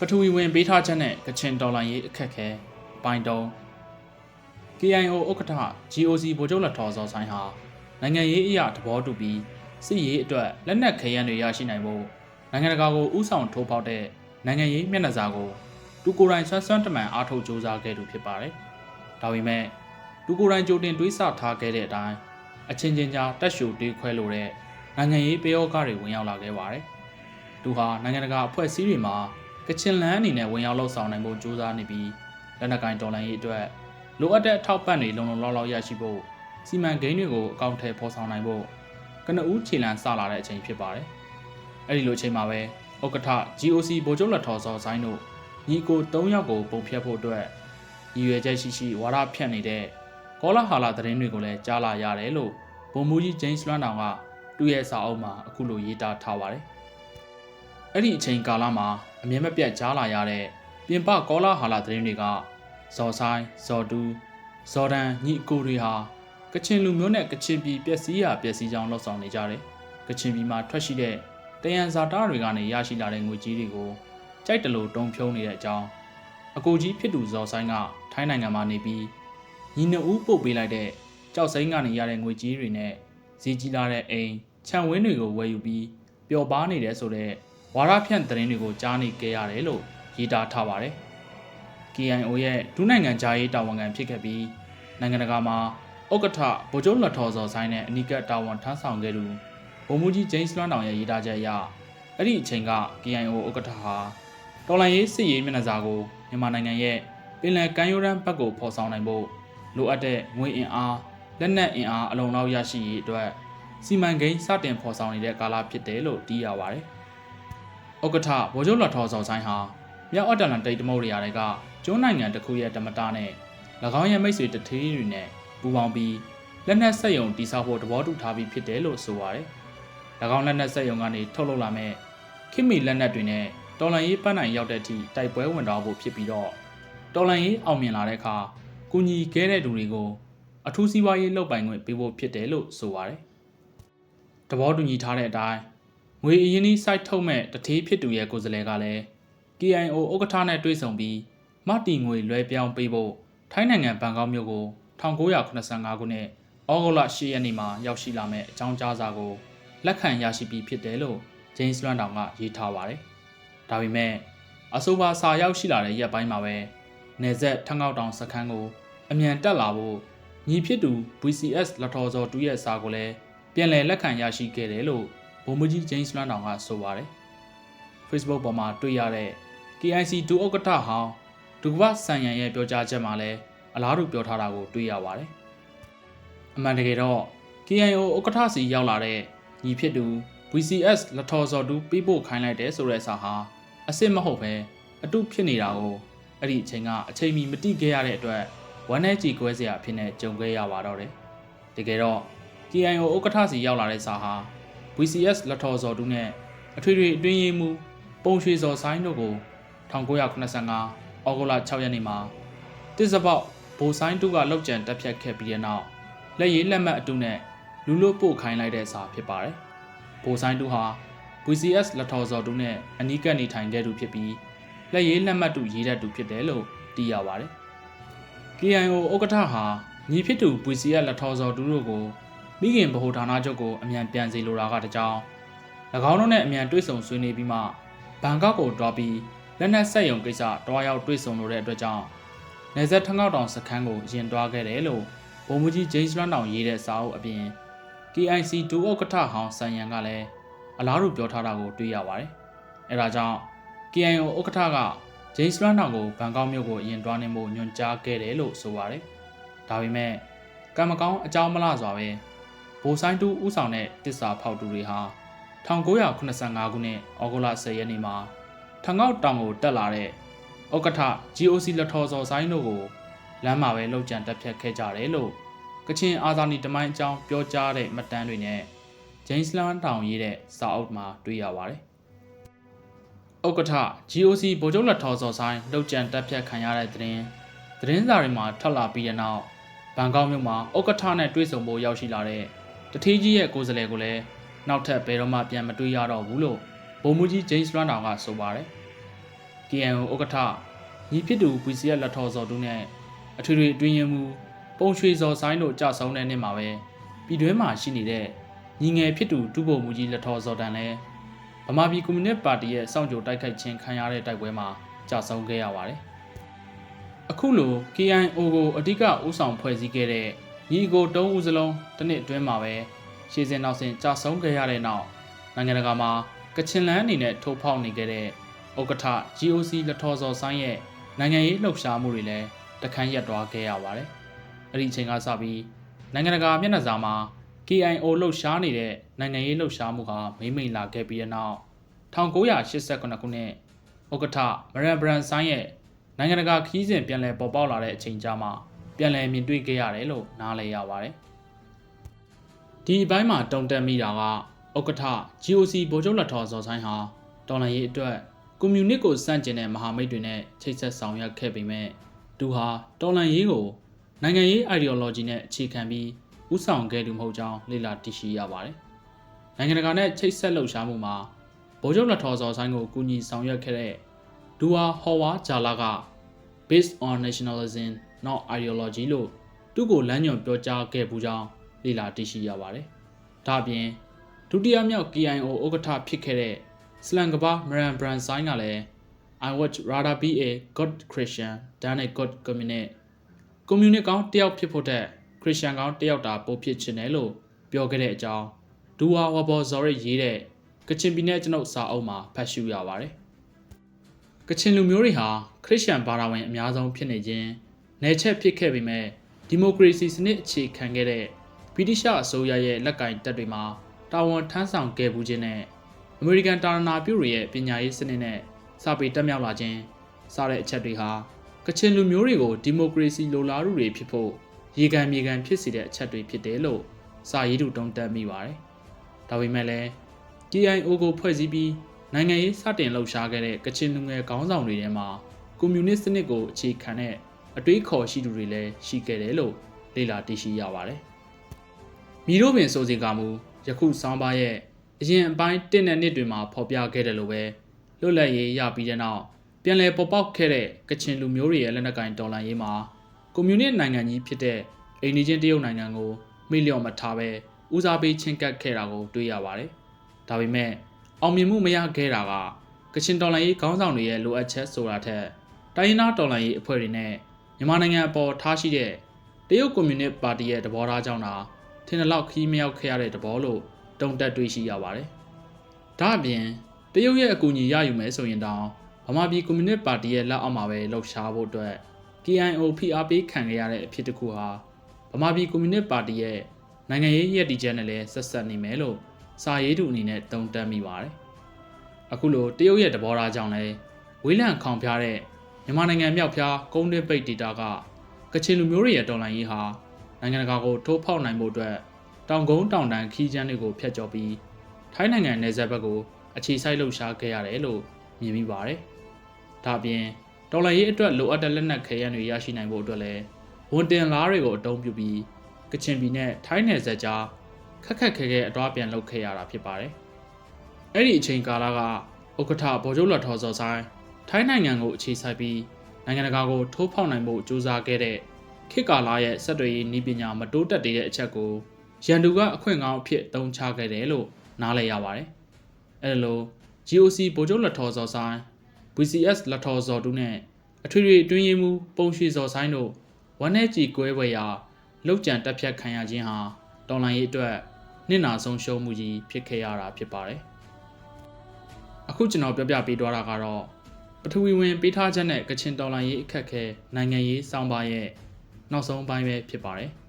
ပထဝီဝင်ပေးထားချက်နဲ့ကချင်ဒေါ်လာရေးအခက်ခဲအပိုင်းတုံး KIO ဥက္ကဋ္ဌ GOC ဗိုလ်ချုပ်လက်ထော်စောဆိုင်ဟာနိုင်ငံရေးအရာသဘောတူပြီးစစ်ရေးအတွက်လက်နက်ခဲယမ်းတွေရရှိနိုင်ဖို့နိုင်ငံတကာကိုဥဆောင်ထိုးပေါက်တဲ့နိုင်ငံရေးမျက်နှာစာကိုတူကိုယ်တိုင်ဆွမ်းဆွမ်းတမန်အားထုတ်စ조사ခဲ့သူဖြစ်ပါတယ်။ဒါပေမဲ့တူကိုယ်တိုင်ကြိုတင်တွေးဆထားခဲ့တဲ့အတိုင်းအချင်းချင်းကြားတက်ရှူတွေးခွဲလို့တဲ့နိုင်ငံရေးပယောဂတွေဝင်ရောက်လာခဲ့ပါတယ်။သူဟာနိုင်ငံတကာအဖွဲ့အစည်းတွေမှာ ကချင်လန်းအနေနဲ့ဝင်ရောက်လှုပ်ဆောင်နိုင်ဖို့စ조사နေပြီးလက်နက်ကင်တော်လှန်ရေးအတွက်လိုအပ်တဲ့အထောက်ပံ့တွေလုံလုံလောက်လောက်ရရှိဖို့စီမံကိန်းတွေကိုအကောင့်ထဲပေါ်ဆောင်နိုင်ဖို့ကနဦးခြေလှမ်းစလာတဲ့အချိန်ဖြစ်ပါတယ်။အဲဒီလိုအချိန်မှာပဲဥက္ကဋ္ဌ GOC ဗိုလ်ချုပ်လက်ထော်စော်ဆိုင်တို့ညီကို၃ယောက်ကိုပုံဖြတ်ဖို့အတွက်ရည်ရွယ်ချက်ရှိရှိဝါဒဖြန့်နေတဲ့ကောလာဟာလာသတင်းတွေကိုလည်းကြားလာရတယ်လို့ဗိုလ်မှူးကြီးဂျိမ်းစ်လွမ်းတောင်ကသူ့ရဲ့စာအုပ်မှာအခုလိုရေးသားထားပါတယ်။ အဲ့ဒီအချိန်ကာလမှာအမြဲမပြတ်ကြားလာရတဲ့ပြင်ပကောလာဟာလာသတင်းတွေကဇော်ဆိုင်ဇော်တူးဇော်ဒန်ညီအကိုတွေဟာကချင်လူမျိုးနဲ့ကချင်ပြည်ပျက်စီးရာပျက်စီးကြောင်းလှုပ်ဆောင်နေကြတယ်။ကချင်ပြည်မှာထွက်ရှိတဲ့တယံဇာတာတွေကနေရရှိလာတဲ့ငွေကြီးတွေကိုကြိုက်တလို့တုံဖြုံးနေတဲ့အကြောင်းအကိုကြီးဖြစ်သူဇော်ဆိုင်ကထိုင်းနိုင်ငံမှာနေပြီးညီနှစ်ဦးပို့ပေးလိုက်တဲ့ကြောက်စိမ်းကနေရတဲ့ငွေကြီးတွေနဲ့ဈေးကြီးလာတဲ့အိမ်ခြံဝင်းတွေကိုဝယ်ယူပြီးပျော်ပါနေတယ်ဆိုတော့ ဝါရဖြန့်သတင်းတွေကိုကြားနေကြရတယ်လို့ရေးသားထားပါတယ်။ KIO ရဲ့ဒုနိုင်ငံခြားရေးတာဝန်ခံဖြစ်ခဲ့ပြီးနိုင်ငံတကာမှာဥက္ကဋ္ဌဗိုလ်ချုပ်လက်ထော်စော်ဆိုင်နဲ့အနီးကပ်တာဝန်ထမ်းဆောင်ခဲ့သူဗိုလ်မှူးကြီးဂျိမ်းစ်လွမ်းတောင်ရဲ့ရေးသားချက်အရအဲ့ဒီအချိန်က KIO ဥက္ကဋ္ဌဟာတော်လန်ရေးစစ်ရေးမျက်နှာစာကိုမြန်မာနိုင်ငံရဲ့ပင်လယ်ကမ်းရိုးတန်းဘက်ကိုဖော်ဆောင်နိုင်ဖို့လိုအပ်တဲ့ငွေအင်အားလက်နက်အင်အားအလုံးလောက်ရရှိရေးအတွက်စီမံကိန်းစတင်ဖော်ဆောင်နေတဲ့ကာလဖြစ်တယ်လို့သိရပါတယ်။ ဥက္ကဋ္ဌဗိုလ်ချုပ်လက်ထော်စော်ဆိုင်ဟာမြောက်အတ္တလန်တိတ်တမုတ်တွေရာတွေကကျွန်းနိုင်ငံတစ်ခုရဲ့ဓမ္မတာနဲ့၎င်းရဲ့မိတ်ဆွေတထေးတွေနဲ့ပူးပေါင်းပြီးလက်နက်ဆက်ယုံတိစောက်ဖို့သဘောတူထားပြီးဖြစ်တယ်လို့ဆိုပါတယ်။၎င်းလက်နက်ဆက်ယုံကနေထုတ်လုပ်လာမဲ့ခိမီလက်နက်တွေနဲ့တော်လန်ရေးပန်းနိုင်ရောက်တဲ့အထိတိုက်ပွဲဝင်တော့ဖို့ဖြစ်ပြီးတော့တော်လန်ရေးအောင်မြင်လာတဲ့အခါကုညီခဲတဲ့သူတွေကိုအထူးစီးပွားရေးလုပ်ပိုင်ခွင့်ပေးဖို့ဖြစ်တယ်လို့ဆိုပါတယ်။သဘောတူညီထားတဲ့အတိုင်း ငွေအရင်ကြီးစိုက်ထုတ်မဲ့တထေးဖြစ်သူရဲ့ကိုယ်စားလှယ်ကလည်း KIO ဥက္ကဋ္ဌနဲ့တွေ့ဆုံပြီးမတီငွေလွှဲပြောင်းပေးဖို့ထိုင်းနိုင်ငံဘန်ကောက်မြို့ကို1985ခုနှစ်ဩဂုတ်လ10ရက်နေ့မှာရောက်ရှိလာမဲ့အကြောင်းကြားစာကိုလက်ခံရရှိပြီးဖြစ်တယ်လို့ဂျိမ်းစ်လွမ်းတောင်ကရေးထားပါတယ်။ဒါပေမဲ့အဆိုပါစာရောက်ရှိလာတဲ့ရက်ပိုင်းမှာပဲနေဆက်ထန်းကောက်တောင်စခန်းကိုအမြန်တက်လာဖို့ညီဖြစ်သူ VCS လက်ထော်စော်တူရဲ့စာကိုလည်းပြန်လည်လက်ခံရရှိခဲ့တယ်လို့ ဗိုလ်မှူးကြီးဂျိမ်းစ်လွမ်းတောင်ကဆိုပါတယ်။ Facebook ပေါ်မှာတွေ့ရတဲ့ KIC ဒုဥက္ကဋ္ဌဟောင်းဒုကမဆန်ရန်ရဲ့ပြောကြားချက်မှာလည်းအလားတူပြောထားတာကိုတွေ့ရပါတယ်။အမှန်တကယ်တော့ KIO ဥက္ကဋ္ဌစီရောက်လာတဲ့ညီဖြစ်သူ VCS လက်ထော်စော်တူပြီးပို့ခိုင်းလိုက်တဲ့ဆိုတဲ့စာဟာအစ်စ်မဟုတ်ပဲအတုဖြစ်နေတာကိုအဲ့ဒီအချိန်ကအချိန်မီမတိခဲ့ရတဲ့အတွက်ဝမ်းနဲ့ကြည်ကွဲစရာအဖြစ်နဲ့ကြုံခဲ့ရပါတော့တယ်။တကယ်တော့ KIO ဥက္ကဋ္ဌစီရောက်လာတဲ့စာဟာ VCS လက်ထော်စော်တူနဲ့အထွေထွေအတွင်းရေးမှူးပုံရွှေစော်ဆိုင်တို့ကို1985ဩဂုတ်လ6ရက်နေ့မှာတစ်စပေါက်ဘိုဆိုင်တူကလောက်ကျန်တက်ဖြတ်ခဲ့ပြီးတဲ့နောက်လက်ရည်လက်မှတ်အတုနဲ့လူလို့ပို့ခိုင်းလိုက်တဲ့စာဖြစ်ပါတယ်။ဘိုဆိုင်တူဟာ VCS လက်ထော်စော်တူနဲ့အနီးကပ်နေထိုင်ခဲ့သူဖြစ်ပြီးလက်ရည်လက်မှတ်တူရေးတတ်သူဖြစ်တယ်လို့သိရပါတယ်။ KIO ဥက္ကဋ္ဌဟာညီဖြစ်သူ VCS လက်ထော်စော်တူတို့ကို မိခင်ဗဟိုဌာနချုပ်ကိုအမြန်ပြန်စီလိုတာကတကြောင်၎င်းတို့နဲ့အမြန်တွေ့ဆုံဆွေးနွေးပြီးမှဘန်ကောက်ကိုတွားပြီးလက်နက်ဆက်ယုံကိစ္စတွားရောက်တွေ့ဆုံလိုတဲ့အတွက်ကြောင့်နေဆက်ထငေါက်တောင်စခန်းကိုရင်တွားခဲ့တယ်လို့ဗိုလ်မှူးကြီးဂျိမ်းစ်လွမ်းတောင်ရေးတဲ့စာအုပ်အပြင် KIC ဒူဥက္ကဋ္ဌဟောင်းဆန်ရန်ကလည်းအလားတူပြောထားတာကိုတွေ့ရပါတယ်။အဲဒါကြောင့် KIO ဥက္ကဋ္ဌကဂျိမ်းစ်လွမ်းတောင်ကိုဘန်ကောက်မြို့ကိုရင်တွားနေမှုညွှန်ကြားခဲ့တယ်လို့ဆိုပါတယ်။ဒါပေမဲ့ကံမကောင်းအကြောင်းမလားစွာပဲ ဘိုဆိုင်တူဥဆောင်တဲ့တစ္ဆာဖောက်သူတွေဟာ1985ခုနှစ်ဩဂုတ်လ10ရက်နေ့မှာထငေါက်တောင်ကိုတက်လာတဲ့ဥက္ကဋ္ဌ GOC လက်ထော်စော်ဆိုင်တို့ကိုလမ်းမှာပဲလှုပ်ကြံတက်ဖြတ်ခဲ့ကြတယ်လို့ကချင်အာဇာနည်တမိုင်းအကြောင်းပြောကြားတဲ့မှတ်တမ်းတွေနဲ့ဂျိမ်းစ်လန်တောင်ရေးတဲ့စာအုပ်မှာတွေ့ရပါတယ်။ဥက္ကဋ္ဌ GOC ဗိုလ်ချုပ်လက်ထော်စော်ဆိုင်လှုပ်ကြံတက်ဖြတ်ခံရတဲ့သတင်းသတင်းစာတွေမှာထွက်လာပြီးတဲ့နောက်ဘန်ကောက်မြို့မှာဥက္ကဋ္ဌနဲ့တွေ့ဆုံဖို့ရောက်ရှိလာတဲ့ တထေးကြီးရဲ့ကိုယ်စားလှယ်ကိုလည်းနောက်ထပ်ဘယ်တော့မှပြန်မတွေ့ရတော့ဘူးလို့ဗိုလ်မှူးကြီးဂျိမ်းစ်လွမ်းတောင်ကဆိုပါတယ်။ KNO ဥက္ကဋ္ဌညီဖြစ်သူ VCS လက်ထော်စော်တို့နဲ့အထွေထွေအတွင်းရင်မူပုံရွှေစော်ဆိုင်တို့ကြာဆုံးတဲ့နှစ်မှာပဲပြည်တွင်းမှာရှိနေတဲ့ညီငယ်ဖြစ်သူတူဘုံမူကြီးလက်ထော်စော်တန်လည်းဗမာပြည်ကွန်မြူနစ်ပါတီရဲ့စောင့်ကြိုတိုက်ခိုက်ခြင်းခံရတဲ့တိုက်ပွဲမှာကြာဆုံးခဲ့ရပါတယ်။အခုလို KIO ကိုအဓိကဥဆောင်ဖွဲ့စည်းခဲ့တဲ့ ညီကိုတုံးဦးစလုံးတစ်နှစ်အတွင်းမှာပဲရှေ့စဉ်နောက်စဉ်ကြာဆုံးခဲ့ရတဲ့နောက်နိုင်ငံတကာမှာကချင်လန်းအနေနဲ့ထိုးဖောက်နေခဲ့တဲ့ဥက္ကဋ္ဌ GOC လက်ထော်စော်ဆိုင်းရဲ့နိုင်ငံရေးလှုပ်ရှားမှုတွေလည်းတခန်းရက်သွားခဲ့ရပါတယ်။အဲ့ဒီအချိန်ကစပြီးနိုင်ငံတကာမျက်နှာစာမှာ KIO လှုပ်ရှားနေတဲ့နိုင်ငံရေးလှုပ်ရှားမှုဟာမိမ့်မိန်လာခဲ့ပြီးတဲ့နောက်1989ခုနှစ်ဥက္ကဋ္ဌမရန်ဘရန်ဆိုင်းရဲ့နိုင်ငံတကာခီးစဉ်ပြန်လည်ပေါ်ပေါက်လာတဲ့အချိန်ကြာမှ ပြန်လည်မြင်တွေ့ခဲ့ရတယ်လို့နားလည်ရပါတယ်။ဒီအပိုင်းမှာတုံတက်မိတာကဥက္ကဋ္ဌ GOC ဗိုလ်ချုပ်လက်ထော်ဇော်ဆိုင်ဟာတော်လှန်ရေးအတွက်ကွန်မြူနစ်ကိုစန့်ကျင်တဲ့မဟာမိတ်တွေနဲ့ချိတ်ဆက်ဆောင်ရွက်ခဲ့ပေမဲ့သူဟာတော်လှန်ရေးကိုနိုင်ငံရေး ideology နဲ့အခြေခံပြီးဥဆောင်ခဲ့သူမဟုတ်ကြောင်းလေ့လာသိရှိရပါတယ်။နိုင်ငံတကာနဲ့ချိတ်ဆက်လှုပ်ရှားမှုမှာဗိုလ်ချုပ်လက်ထော်စော်ဆိုင်ကိုကူညီဆောင်ရွက်ခဲ့တဲ့ဒူဝါဟော်ဝါဂျာလာက based on nationalism not ideology လို့သူ့ကိုလမ်းညွှန်ပြောကြားခဲ့ပူးကြောင်းလေ့လာသိရှိရပါတယ်။ဒါ့အပြင်ဒုတိယမြောက် KIO ဥက္ကဋ္ဌဖြစ်ခဲ့တဲ့စလန်ကဘာမရန်ဘရန်ဆိုင်ကလည်း I would rather be a good Christian than a good communist ကွန်မြူနစ်ကောင်းတယောက်ဖြစ်ဖို့တဲ့ခရစ်ယာန်ကောင်းတယောက်တာပို့ဖြစ်ချင်တယ်လို့ပြောခဲ့တဲ့အကြောင်းဒူဝါဝဘော်ဇော်ရရေးတဲ့ကချင်ပြည်နယ်ကျွန်ုပ်စာအုပ်မှာဖတ်ရှုရပါတယ်။ကချင်လူမျိုးတွေဟာခရစ်ယာန်ဘာသာဝင်အများဆုံးဖြစ်နေခြင်း နယ်ချက်ဖြစ်ခဲ့ပေမဲ့ဒီမိုကရေစီစနစ်အခြေခံခဲ့တဲ့ဗြိတိရှအစိုးရရဲ့လက်ကင်တပ်တွေမှာတာဝန်ထမ်းဆောင်ခဲ့မှုချင်းနဲ့အမေရိကန်တာရနာပြုတွေရဲ့ပညာရေးစနစ်နဲ့စာပေတက်မြောက်လာခြင်းစတဲ့အချက်တွေဟာကချင်လူမျိုးတွေကိုဒီမိုကရေစီလိုလားမှုတွေဖြစ်ဖို့ရေကန်မြေကန်ဖြစ်စေတဲ့အချက်တွေဖြစ်တယ်လို့စာရေးသူတုံးတက်မိပါတယ်။ဒါပေမဲ့လည်း KIO ကိုဖွဲ့စည်းပြီးနိုင်ငံရေးစတင်လှုပ်ရှားခဲ့တဲ့ကချင်လူငယ်ခေါင်းဆောင်တွေထဲမှာကွန်မြူနစ်စနစ်ကိုအခြေခံတဲ့ အတွေးခေါ်ရှိသူတွေလည်းရှိခဲ့တယ်လို့လေ့လာသိရှိရပါတယ်။မိတို့ပင်စိုးစီကမူယခုဆောင်းပါးရဲ့အရင်အပိုင်းတင့်တဲ့နှစ်တွေမှာဖော်ပြခဲ့တယ်လို့ပဲလွတ်လပ်ရေးရပြီးတဲ့နောက်ပြန်လည်ပေါ်ပေါက်ခဲ့တဲ့ကချင်လူမျိုးတွေရဲ့လက်နက်ကင်တော်လှန်ရေးမှာကွန်မြူနစ်နိုင်ငံကြီးဖြစ်တဲ့အိန္ဒိချင်းတရုတ်နိုင်ငံကိုမိလျော့မထားပဲဦးစားပေးချင်းကပ်ခဲ့တာကိုတွေ့ရပါတယ်။ဒါပေမဲ့အောင်မြင်မှုမရခဲ့တာကကချင်တော်လှန်ရေးခေါင်းဆောင်တွေရဲ့လိုအပ်ချက်ဆိုတာထက်တိုင်းရင်းသားတော်လှန်ရေးအဖွဲ့တွေနဲ့ မြန်မာနိုင်ငံအပေါ်ထားရှိတဲ့တရုတ်ကွန်မြူနစ်ပါတီရဲ့သဘောထားကြောင့်သာထင်တယ်လောက်ခီးမရောက်ခဲ့ရတဲ့သဘောလို့တုံတက်တွေ့ရှိရပါတယ်။ဒါအပြင်တရုတ်ရဲ့အကူအညီရယူမယ်ဆိုရင်တောင်ဗမာပြည်ကွန်မြူနစ်ပါတီရဲ့လက်အောက်မှာပဲလှုပ်ရှားဖို့အတွက် KIO ဖိအားပေးခံခဲ့ရတဲ့အဖြစ်တစ်ခုဟာဗမာပြည်ကွန်မြူနစ်ပါတီရဲ့နိုင်ငံရေးရည်တည်ချက်နဲ့လည်းဆက်ဆက်နေမယ်လို့စာရေးသူအနေနဲ့တုံတက်မိပါတယ်။အခုလိုတရုတ်ရဲ့သဘောထားကြောင့်လည်းဝေးလံခေါင်ဖျားတဲ့ မြန်မာနိုင်ငံမြောက်ဖျားကုန်းတွင်းပိတ်ဒေတာကကချင်လူမျိုးတွေရဲ့တော်လှန်ရေးဟာနိုင်ငံတကာကိုထိုးဖောက်နိုင်ဖို့အတွက်တောင်ကုန်းတောင်တန်းခီးချမ်းတွေကိုဖျက်ကျော်ပြီးထိုင်းနိုင်ငံနယ်စပ်ဘက်ကိုအခြေစိုက်လှုပ်ရှားခဲ့ရတယ်လို့မြင်မိပါတယ်။ဒါ့အပြင်တော်လှန်ရေးအတွက်လိုအပ်တဲ့လက်နက်ခဲယမ်းတွေရရှိနိုင်ဖို့အတွက်လည်းဝန်တင်လားတွေကိုအတုံးပြုပြီးကချင်ပြည်နဲ့ထိုင်းနယ်စပ်ကြားခက်ခက်ခဲခဲအသွားပြန်လုပ်ခဲ့ရတာဖြစ်ပါတယ်။အဲ့ဒီအချိန်ကာလကဥက္ကဋ္ဌဗိုလ်ချုပ်လက်ထော်စော်ဆိုင် ထိုင်းနိုင်ငံကိုအခြေစိုက်ပြီးနိုင်ငံတကာကိုထိုးဖောက်နိုင်ဖို့ကြိုးစားခဲ့တဲ့ခေတ်ကာလရဲ့စက်တွေနည်းပညာမတိုးတက်သေးတဲ့အချက်ကိုရန်သူကအခွင့်ကောင်းအဖြစ်သုံးချခဲ့တယ်လို့နားလည်ရပါတယ်။အဲလို GOC ဗိုလ်ချုပ်လက်ထော်စော်ဆိုင် VCS လက်ထော်စော်တူနဲ့အထွေထွေအတွင်းရေးမှူးပုံရွှေစော်ဆိုင်တို့ဝမ်းနဲ့ကြည်ကွဲပွဲရာလောက်ကြံတက်ဖြတ်ခံရခြင်းဟာတော်လိုင်းရေးအတွက်နစ်နာဆုံးရှုံးမှုကြီးဖြစ်ခဲ့ရတာဖြစ်ပါတယ်။အခုကျွန်တော်ပြောပြပေးသွားတာကတော့ ပထဝီဝင်ပေးထားချက်နဲ့ကချင်တော်လိုင်းရေးအခက်ခဲနိုင်ငံရေးစောင်းပါရဲ့နောက်ဆုံးပိုင်းပဲဖြစ်ပါတယ်။